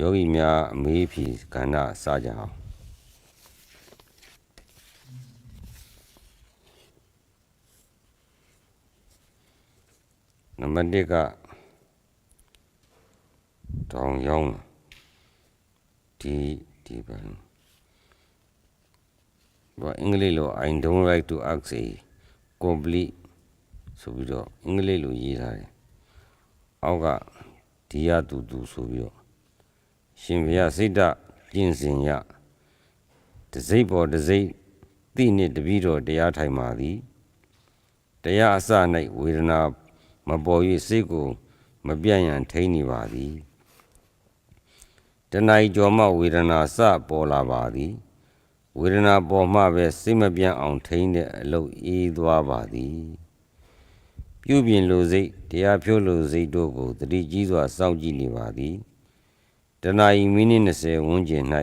ယောဂီများအမေးဖြေကဏ္ဍစကြအောင်နံပါတ်1ကတောင်ရောင်းဒီဒီပန်ဘာအင်္ဂလိပ်လို I don't like to ask a complete ဆိုပြီးတော့အင်္ဂလိပ်လိုရေးထားတယ်အောက်ကဒီရတူတူဆိုပြီးတော့ ရှင်ဘုရားစိတ်ဓာတ်ကျင့်စဉ်ရတစိတ်ပေါ်တစိတ်တိနှင့်တပည့်တော်တရားထိုင်ပါသည်တရားအစ၌ဝေဒနာမပေါ်၍စိတ်ကို မပြတ်ရန်ထိန်းနေပါသည်တဏှာကြောမှဝေဒနာစပေါ်လာပါသည်ဝေဒနာပေါ်မှပဲစိတ်မပြတ်အောင်ထိန်းတဲ့အလုပ်အေးသွားပါသည်ပြုပြင်လိုစိတ်တရားဖြိုးလိုစိတ်တို့ကိုတတိကြီးစွာစောင့်ကြည့်နေပါသည် တဏှာဤမိနစ်20ဝန်းကျင်၌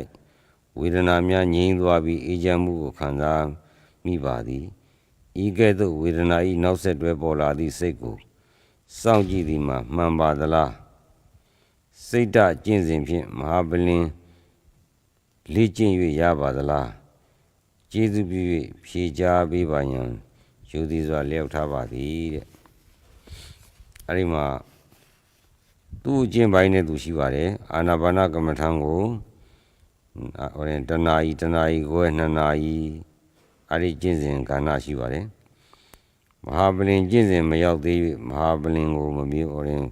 ဝေဒနာများငြိမ်းသွားပြီးအေးချမ်းမှုကိုခံစားမိပါသည်ဤကဲ့သို့ဝေဒနာဤနောက်ဆက်တွဲပေါ်လာသည့်စိတ်ကိုစောင့်ကြည့်သည်မှာမှန်ပါသလားစိတ်ဓာတ်ကျင့်စဉ်ဖြင့်မဟာပလင်လေ့ကျင့်၍ရပါသလားကျေးဇူးပြု၍ဖြေကြားပေးပါရန်ယူသည်စွာလျှောက်ထားပါသည်တဲ့အဲ့ဒီမှာ သူ့အကျင့်ပိုင်းနဲ့သူရှိပါတယ်အာနာပါနကမ္မထံကိုဟိုရင်တဏှာဤတဏှာဤကိုယ်နှစ်နာရီအဲ့ဒီကျင့်စဉ်ကဏ္ဍရှိပါတယ်မဟာပလင်ကျင့်စဉ်မရောက်သေး၍မဟာပလင်ကိုမမျိုးဟိုရင်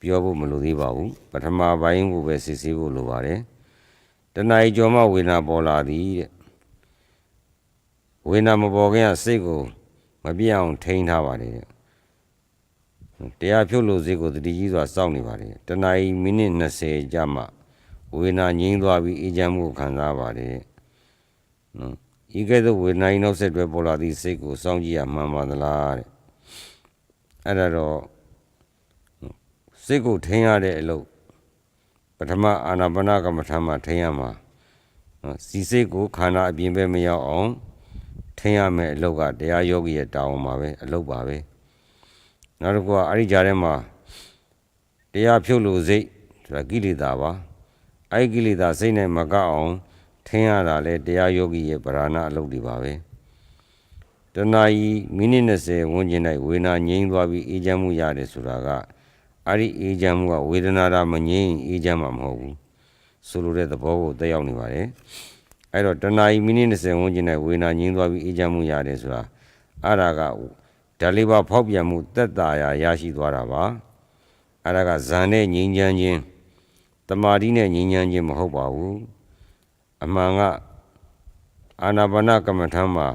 ပြောဖို့မလိုသေးပါဘူးပထမပိုင်းကိုပဲစစ်ဆေးဖို့လိုပါတယ်တဏှာဤကြောင့်မှဝေဒနာပေါ်လာသည်တဲ့ဝေဒနာမပေါ်ခင်ကစိတ်ကိုမပြတ်အောင်ထိန်းထားပါတယ် တဲ့တရားဖြုတ်လို့စိတ်ကိုတတိကြီးစွာစောင့်နေပါတယ်တဏှာဤမိနစ်20ကြာမှဝေဒနာငြိမ်းသွားပြီးအေးချမ်းမှုကိုခံစားပါတယ်နော်ဤကဲ့သို့ဝေဒနာဤနောက်ဆက်တွဲပေါ်လာသည့်စိတ်ကိုစောင့်ကြည့်ရမှန်ပါသလားတဲ့အဲ့ဒါတော့စိတ်ကိုထိန်းရတဲ့အလုပ်ပထမအာနာပါနကမ္မထာမှာထိန်းရမှာနော်စီစိတ်ကိုခန္ဓာအပြင်ဘက်မရောက်အောင်ထိန်းရမယ်အလုပ်ကတရားယောဂီရဲ့တာဝန်ပါပဲအလုပ်ပါပဲ နောက်တစ်ခုကအဲ့ဒီကြားထဲမှာတရားဖြုတ်လို့စိတ်ဆိုတာကိလေသာပါအဲ့ဒီကိလေသာစိတ်နဲ့မကအောင်ထင်းရတာလဲတရားယောဂီရဲ့ဗราဏအလုပ်တွေပါပဲတဏှာကြီးမိနစ်20ဝန်းကျင်၌ဝေဒနာငြိမ်းသွားပြီးအေးချမ်းမှုရတယ်ဆိုတာကအဲ့ဒီအေးချမ်းမှုကဝေဒနာတာမငြိမ်းအေးချမ်းမှာမဟုတ်ဘူးဆိုလိုတဲ့သဘောကိုတက်ရောက်နေပါတယ်အဲ့တော့တဏှာကြီးမိနစ်20ဝန်းကျင်၌ဝေဒနာငြိမ်းသွားပြီးအေးချမ်းမှုရတယ်ဆိုတာအဲ့ဒါက ဓာလေးပါဖောက်ပြန်မှုတက်တာရာရရှိသွားတာပါအဲ့ဒါကဇန်နဲ့ငြိမ်းချမ်းခြင်းတမာတိနဲ့ငြိမ်းချမ်းခြင်းမဟုတ်ပါဘူးအမှန်ကအာနာပါနကမ္မထမ်းမှာ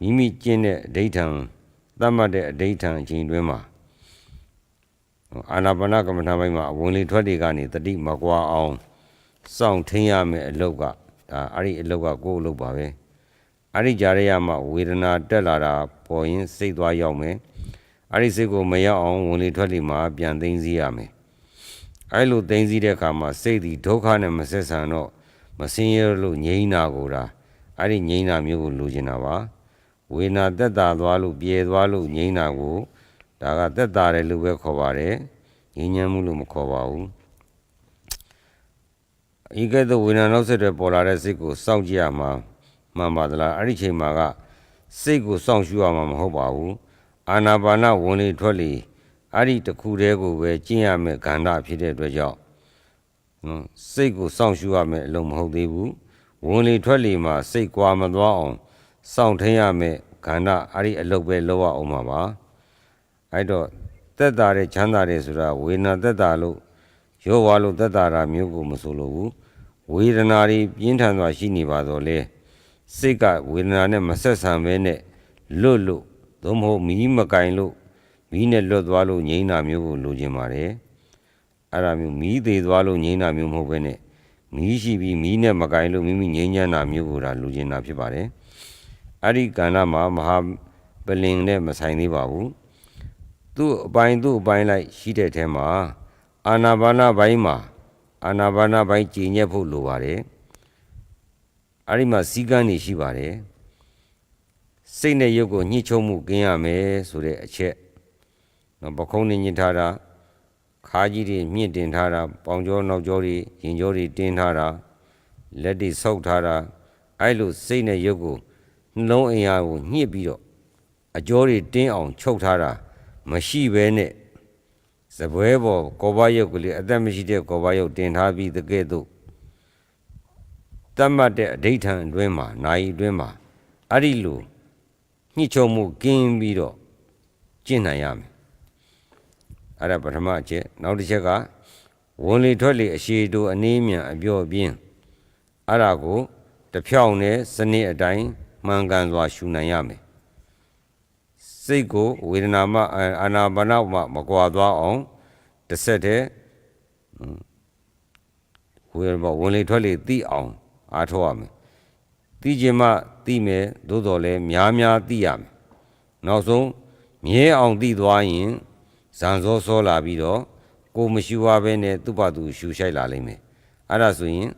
မိမိကျင့်တဲ့အဋိဋ္ဌံသတ်မှတ်တဲ့အဋိဋ္ဌံအချိန်တွင်းမှာအာနာပါနကမ္မထမ်းပိုင်းမှာအဝင်လေထွက်တွေကနေတတိမကွာအောင်စောင့်ထင်းရမယ်အလုပ်ကဒါအဲ့ဒီအလုပ်ကကိုယ့်အလုပ်ပါပဲအဲ့ဒီကြားရမှာဝေဒနာတက်လာတာ ပေါ်ရင်စိတ်သွားရောက်မယ်အဲ့ဒီစိတ်ကိုမရောက်အောင်ဝင်လေထွက်လေမှာပြန်သိမ်းစီရမယ်အဲ့လိုသိမ်းစီတဲ့အခါမှာစိတ်ဒီဒုက္ခနဲ့မဆက်ဆံတော့မစင်းရလို့ငြိမ်းတာကိုဒါအဲ့ဒီငြိမ်းတာမျိုးကိုလိုချင်တာပါဝေဒနာတက်တာသွားလို့ပြေသွားလို့ငြိမ်းတာကိုဒါကတက်တာတယ်လို့ပဲခေါ်ပါတယ်ငြိမ်းချမ်းမှုလို့မခေါ်ပါဘူးဤကဲ့သို့ဝေဒနာနောက်ဆက်တွဲပေါ်လာတဲ့စိတ်ကိုစောင့်ကြည့်ရမှာမှန်ပါသလားအဲ့ဒီချိန်မှာက စိတ်ကိုစောင့်ရှုရမှာမဟုတ်ပါဘူးအာနာပါနဝင်လေထွက်လေအဲ့ဒီတစ်ခုတည်းကိုပဲကျင့်ရမယ်ခန္ဓာဖြစ်တဲ့အတွက်ကြောင့်နော်စိတ်ကိုစောင့်ရှုရမယ်အလုံးမဟုတ်သေးဘူးဝင်လေထွက်လေမှာစိတ်ကွာမသွားအောင်စောင့်ထင်းရမယ်ခန္ဓာအဲ့ဒီအလုပ်ပဲလုပ်ရအောင်ပါပါအဲ့တော့တက်တာတဲ့ချမ်းသာတဲ့ဆိုတာဝေဒနာတက်တာလို့ရောဝါလို့တက်တာတာမျိုးကိုမဆိုလိုဘူးဝေဒနာတွေပြင်းထန်စွာရှိနေပါတော့လေ စိတ်ကဝေဒနာနဲ့မဆက်ဆံဘဲနဲ့လွတ်လို့သို့မဟုတ်မီးမကင်လို့မီးနဲ့လွတ်သွားလို့ငြိမ်းတာမျိုးကိုလိုချင်ပါတယ်အဲ့ဒါမျိုးမီးသေးသွားလို့ငြိမ်းတာမျိုးမဟုတ်ဘဲနဲ့မီးရှိပြီးမီးနဲ့မကင်လို့မိမိငြိမ်းချမ်းတာမျိုးကိုဒါလိုချင်တာဖြစ်ပါတယ်အဲ့ဒီကဏ္ဍမှာမဟာပလင်နဲ့မဆိုင်သေးပါဘူးသူ့အပိုင်းသူ့အပိုင်းလိုက်ရှိတဲ့ထဲမှာအာနာပါနဘိုင်းမှာအာနာပါနဘိုင်းကြည်ညက်ဖို့လိုပါတယ် အဲ့ဒီမှာစီကန်းနေရှိပါတယ်စိတ်နဲ့ရုပ်ကိုညှိချုံမှုကင်းရမယ်ဆိုတဲ့အချက်နော်ပခုံးနေညှိထားတာခခါးကြီးတွေမြင့်တင်ထားတာပေါင်ကြောနောက်ကြောတွေရင်ကြောတွေတင်းထားတာလက်တွေဆုပ်ထားတာအဲ့လိုစိတ်နဲ့ရုပ်ကိုနှလုံးအင်အားကိုညှစ်ပြီးတော့အကြောတွေတင်းအောင်ချုပ်ထားတာမရှိဘဲနဲ့စပွဲပေါ်ကောဘရုပ်ကလေးအသက်မရှိတဲ့ကောဘရုပ်တင်ထားပြီးတကဲ့သို့ တတ်မှတ်တဲ့အဋိဌံအတွင်းမှာနိုင်အတွင်းမှာအဲ့ဒီလိုညှစ်ချုံမှုကင်းပြီးတော့ကျင့်နိုင်ရမယ်အဲ့ဒါပထမအချက်နောက်တစ်ချက်ကဝင်လေထွက်လေအရှိတူအနည်းမြန်အပြော့အပြင်းအဲ့ဒါကိုတစ်ဖြောင်းနဲ့စနစ်အတိုင်းမှန်ကန်စွာရှုနိုင်ရမယ်စိတ်ကိုဝေဒနာမှအာအာနာပါနမှမကွာသွားအောင်တစ်ဆက်တည်းဟွန်းဝေဒနာဝင်လေထွက်လေသိအောင် အားထုတ်ရမယ်သိခြင်းမှသိမယ်သို့တော်လည်းများများသိရမယ်နောက်ဆုံးမြဲအောင်သိသွားရင်ဇန်စောစောလာပြီးတော့ကိုမရှူပါဘဲနဲ့သူ့ဘာသူရှူရှိုက်လာလိမ့်မယ်အဲ့ဒါဆိုရင်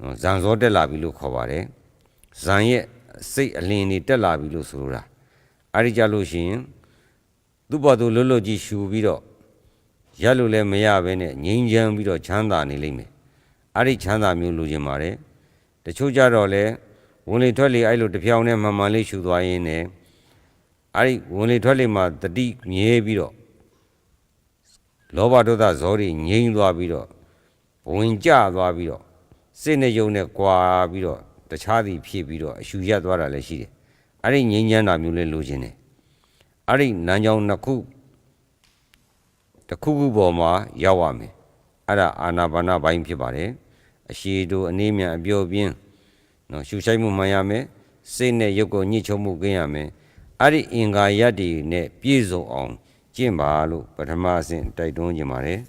နော်ဇန်စောတက်လာပြီလို့ခေါ်ပါတယ်ဇန်ရဲ့စိတ်အလင်းနေတက်လာပြီလို့ဆိုလိုတာအဲ့ဒီကြလို့ရှိရင်သူ့ဘာသူလွတ်လွတ်ကြီးရှူပြီးတော့ရက်လို့လည်းမရဘဲနဲ့ငြိမ်းချမ်းပြီးတော့ချမ်းသာနေလိမ့်မယ် အဲ့ဒီချမ်းသာမျိုးလိုချင်ပါတယ်တချို့ကြတော့လေဝင်လေထွက်လေအဲ့လိုတစ်ဖြောင်းနဲ့မှန်မှန်လေးရှူသွားရင်းနဲ့အဲ့ဒီဝင်လေထွက်လေမှာတတိမြဲပြီးတော့လောဘဒေါသဇောတွေငြိမ်းသွားပြီးတော့ဘဝင်ကျသွားပြီးတော့စိတ်နဲ့ယုံနဲ့ကွာပြီးတော့တခြားသည်ဖြစ်ပြီးတော့အရှူရက်သွားတာလည်းရှိတယ်။အဲ့ဒီငြိမ်းချမ်းတာမျိုးလည်းလိုချင်တယ်။အဲ့ဒီနန်းကြောင်နှစ်ခုတစ်ခုခုပေါ်မှာရောက်ရမယ်။ အဲ့ဒါအာနာပါနဘိုင်းဖြစ်ပါတယ်။အရှိတို့အနေမြန်အပြောပြင်းနော်ရှူဆိုင်မှုမှန်ရမယ်။စိတ်နဲ့ယုတ်ကိုညှိချုံမှုကင်းရမယ်။အဲ့ဒီအင်္ဂါရက်တွေနဲ့ပြည့်စုံအောင်ကျင့်ပါလို့ပထမအဆင့်တိုက်တွန်းခြင်းပါတယ်